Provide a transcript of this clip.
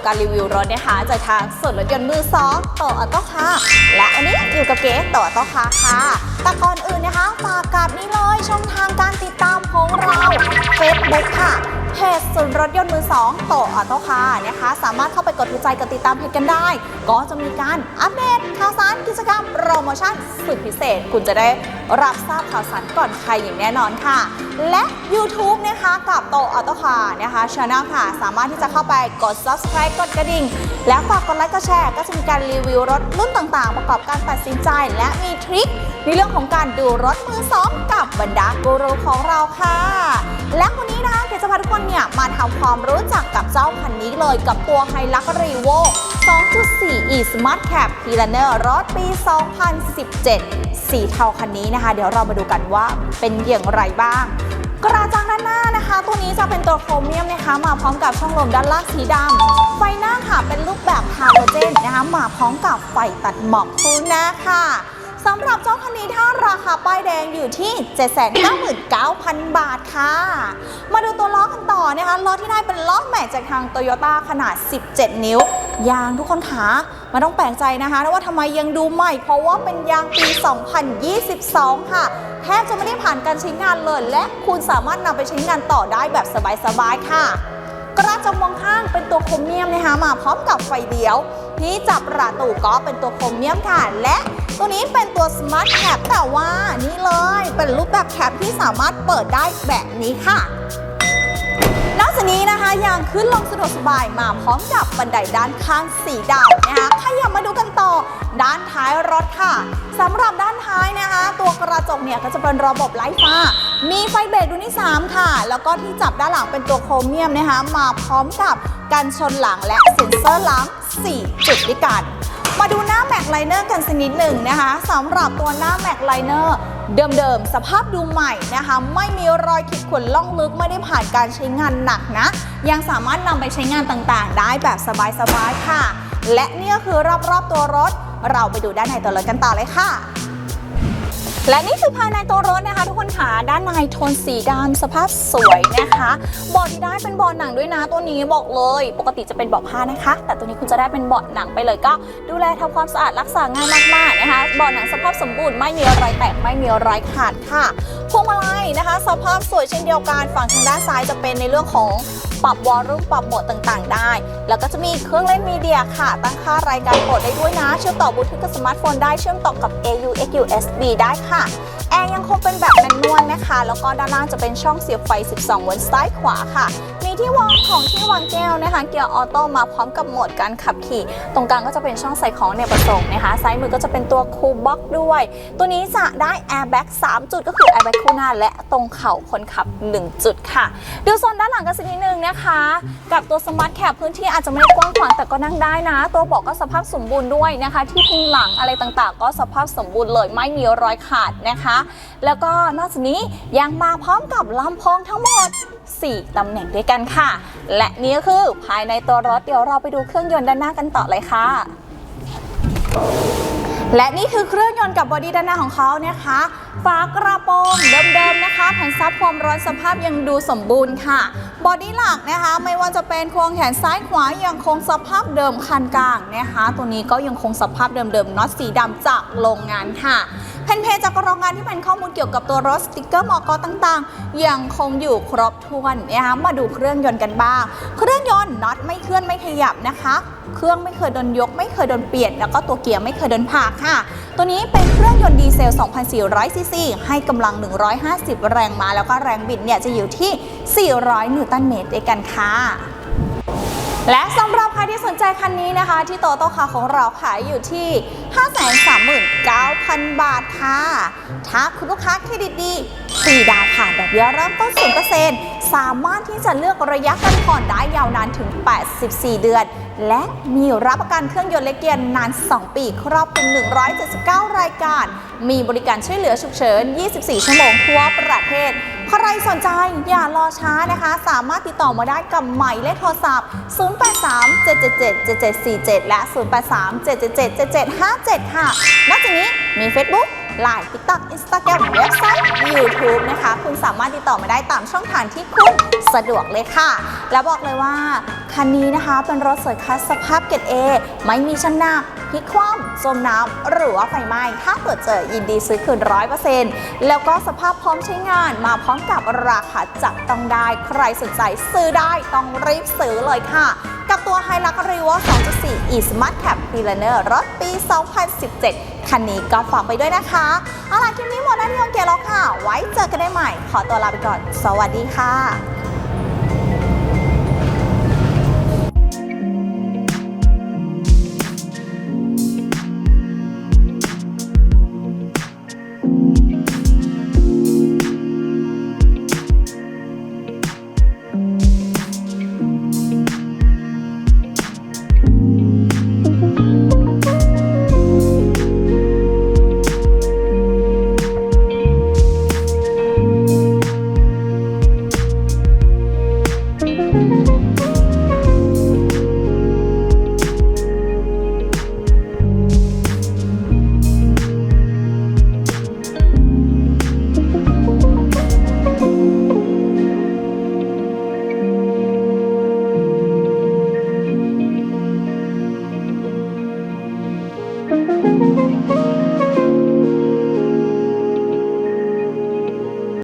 ูการรีวิวรถนะคะจากทางส่วนรถยนต์มือสองโตออโต้คาร์และวันนี้อยู่กับเก๋โตออโต้คาร์ค่ะ แต่ก่อนอื่นนะคะฝากกับนี่เลยช่องทางการติดตามของเรา Facebook ค่ะเพจศูนรถยนต์มือสองโตออโต้คาร์นะคะ สามารถเข้าไปกดถูกใจกดติดตามเพจกันได้ ก็จะมีการอัปเดตข่าวสารกิจกรรมโปรโมชั่นสุดพิเศษ คุณจะได้รับทราบข่าวสารก่อนใครอย่างแน่นอนค่ะ และ YouTube นะคะกับโตออโตคาร์นะคะช anel ค่ะ สามารถที่จะเข้าไปกด subscribe กดกระดิ่ง และฝากกดไลค์กดแชร์ก็จะมีการรีวิวรถรุ่นต่างๆ ประกอบการตัดสินใจ และมีทริคในเรื่องของการดูรถมือสองกับบรรดากูรูของเราค่ะ และวันนี้นะคะเกจะพาทุกคนเนี่ยมาทำความรู้จักกับเจ้าคันนี้เลยกับตัว h i l u x r e v o 2.4 e Smart Cab p l a n n e r รถปี 2017 สีเทาคันนี้นะคะ เดี๋ยวเรามาดูกันว่าเป็นอย่างไรบ้าง กระจังด้านหน้านะคะ ตัวนี้จะเป็นตัวโครเมียมนะคะ มาพร้อมกับช่องลมด้านล่างสีดำไฟหน้าค่ะเป็นรูปแบบฮาโลเจนนะคะ มาพร้อมกับไฟตัดหมอกคู่หน้าค่ะสำหรับเจ้าคันนี้ถ้าราคาป้ายแดงอยู่ที่ 799,000 บาทค่ะ มาดูตัวล้อกันต่อนะคะ ล้อที่ได้เป็นล้อแม็กจากทางโตโยต้าขนาด 17 นิ้ว ยางทุกคนขา มาต้องแปลกใจนะคะว่าทำไมยังดูใหม่ เพราะว่าเป็นยางปี 2022 ค่ะ แทบจะไม่ได้ผ่านการใช้งานเลย และคุณสามารถนำไปใช้งานต่อได้แบบสบายๆ ค่ะ กระจกมองข้างเป็นตัวโครเมียมนะคะมาพร้อมกับไฟเลี้ยวที่จับประตูก็เป็นตัวโครเมียมค่ะ และตัวนี้เป็นตัว Smart Cap แต่ว่านี่เลยเป็นรูปแบบแคปที่สามารถเปิดได้แบบนี้ค่ะ อกจากนี้นะคะยังขึ้นลงสะดวกสบายมาพร้อมกับบันไดด้านข้างสีดำนะคะขยับมาดูกันต่อด้านท้ายรถค่ะสำหรับด้านท้ายนะคะ ตัวกระจกเนี่ยก็จะเป็นระบบไร้ฟ้า มีไฟเบรกดวงที่3ค่ะ แล้วก็ที่จับด้านหลังเป็นตัวโครเมียมนะคะ มาพร้อมกับกันชนหลังและเซ็นเซอร์หลัง 4 จุดด้วยกัน มาดูหน้าแม็กไลเนอร์กันสักนิดหนึ่งนะคะสำหรับตัวหน้าแม็กไลเนอร์เดิมๆ สภาพดูใหม่นะคะ ไม่มีรอยขีดข่วนล่องลึกไม่ได้ผ่านการใช้งานหนักนะ ยังสามารถนำไปใช้งานต่างๆ ได้แบบสบายๆค่ะ และนี่ก็คือรอบๆตัวรถ เราไปดูด้านในตัวรถกันต่อเลยค่ะ และนี่คือภายในตัวรถนะคะ ทุกคนค่ะด้านในโทนสีดำสภาพสวยนะคะเบาะที่ได้เป็นเบาะหนังด้วยนะตัวนี้บอกเลย ปกติจะเป็นเบาะผ้านะคะ แต่ตัวนี้คุณจะได้เป็นเบาะหนังไปเลยก็ ดูแลทำความสะอาดรักษาง่ายมากๆนะคะเบาะหนังสภาพสมบูรณ์ไม่มีรอยแตกไม่มีรอยขาดค่ะพวงมาลัยนะคะ สภาพสวยเช่นเดียวกันฝั่งทางด้านซ้ายจะเป็นในเรื่องของ ปรับวอลลุ่มปรับโหมดต่างๆ ได้ แล้วก็จะมีเครื่องเล่นมีเดียค่ะ ตั้งค่ารายการโหมดได้ด้วยนะ เชื่อมต่อบลูทูธกับสมาร์ทโฟนได้ เชื่อมต่อกับ AU XU USB ได้ค่ะแอร์ยังคงเป็นแบบแมนนวลนะคะ แล้วก็ด้านล่างจะเป็นช่องเสียบไฟ 12 โวลต์ซ้ายขวาค่ะ มีที่วางของที่วางแก้วนะคะ เกียร์ออโต้มาพร้อมกับโหมดการขับขี่ ตรงกลางก็จะเป็นช่องใส่ของเนี่ยประสงค์นะคะ ซ้ายมือก็จะเป็นตัวคูลบ็อกด้วย ตัวนี้จะได้แอร์แบ็ก3จุดก็คือแอร์แบ็กคู่หน้าและตรงเข่าคนขับ 1 จุดค่ะ ดูโซนด้านหลังกันสักนิดนึงนะคะ กับตัวสมาร์ทแคปพื้นที่อาจจะไม่กว้างขวางแต่ก็นั่งได้นะ ตัวเบอกก็สภาพสมบูรณ์ด้วยนะคะ ที่พิงหลังอะไรต่างๆ ก็สภาพสมบูรณ์เลยไม่มีรอยขาดนะคะแล้วก็นอกจากนี้ยังมาพร้อมกับลำโพงทั้งหมด 4 ตำแหน่งด้วยกันค่ะ และนี่ก็คือภายในตัวรถเดี๋ยวเราไปดูเครื่องยนต์ด้านหน้ากันต่อเลยค่ะ และนี่คือเครื่องยนต์กับบอดี้ด้านหน้าของเขานะคะฝากระโปรงเดิมๆนะคะแผ่นซับความร้อนสภาพยังดูสมบูรณ์ค่ะบอดี้หลักนะคะไม่ว่าจะเป็นควงแขนซ้ายขวายังคงสภาพเดิมคันกลางนะคะ ตัวนี้ก็ยังคงสภาพเดิมๆน็อตสีดำจากโรงงานค่ะแผ่นเพจจากโรงงานที่เป็นข้อมูลเกี่ยวกับตัวรถสติกเกอร์มอกอต่างๆ ยังคงอยู่ครบถ้วนนะคะมาดูเครื่องยนต์กันบ้าง เครื่องยนต์น็อตไม่เคลื่อนไม่ขยับนะคะ เครื่องไม่เคยโดนยก ไม่เคยโดนเปลี่ยนแล้วก็ตัวเกียร์ไม่เคยโดนผ่าค่ะ ตัวนี้เป็นเครื่องยนต์ดีเซล 2,400 ซีซี ให้กำลัง 150 แรงม้าแล้วก็แรงบิดเนี่ยจะอยู่ที่ 400 นิวตันเมตรด้วยกันค่ะและสำหรับใครที่สนใจคันนี้นะคะ ที่โตโต้คาของเราขายอยู่ที่ 539,000 บาทค่ะ ถ้าคุณลูกค้าเครดิตดี 4 ดาวค่ะดอกเบี้ยเริ่มต้น 0% สามารถที่จะเลือกระยะการผ่อนได้ยาวนานถึง 84 เดือน และมีรับประกันเครื่องยนต์และเกียร์นาน 2 ปี ครอบคลุม 179 รายการ มีบริการช่วยเหลือฉุกเฉิน 24 ชั่วโมงทั่วประเทศ ใครสนใจอย่ารอช้านะคะ สามารถติดต่อมาได้กับหมายเลขโทรศัพท์ 083-777-7747 และ 083-777-7757 ค่ะ นอกจากนี้มี Facebook Line TikTok Instagram เว็บไซต์ YouTube นะคะ คุณสามารถติดต่อมาได้ตามช่องทางที่คุณสะดวกเลยค่ะ แล้วบอกเลยว่า คันนี้นะคะเป็นรถสวยคัสสภาพเกรด A ไม่มีชั้นหน้าพลิกคว่ำจมน้ำหรือว่าไฟไหม้ถ้าตรวจเจอยินดีซื้อคืนร้อยเปอร์เซ็นต์แล้วก็สภาพพร้อมใช้งานมาพร้อมกับราคาจับต้องได้ ใครสนใจซื้อได้ต้องรีบซื้อเลยค่ะ กับตัว h i l u x r e v o 2.4 e Smart Cab p r e l e r รถปี 2017 คันนี้ก็ฝากไปด้วยนะคะ เอาล่ะคลิปนี้หมดหน้าที่องเกแล้วค่ะ ไว้เจอกันได้ใหม่ ขอตัวลาไปก่อน สวัสดีค่ะ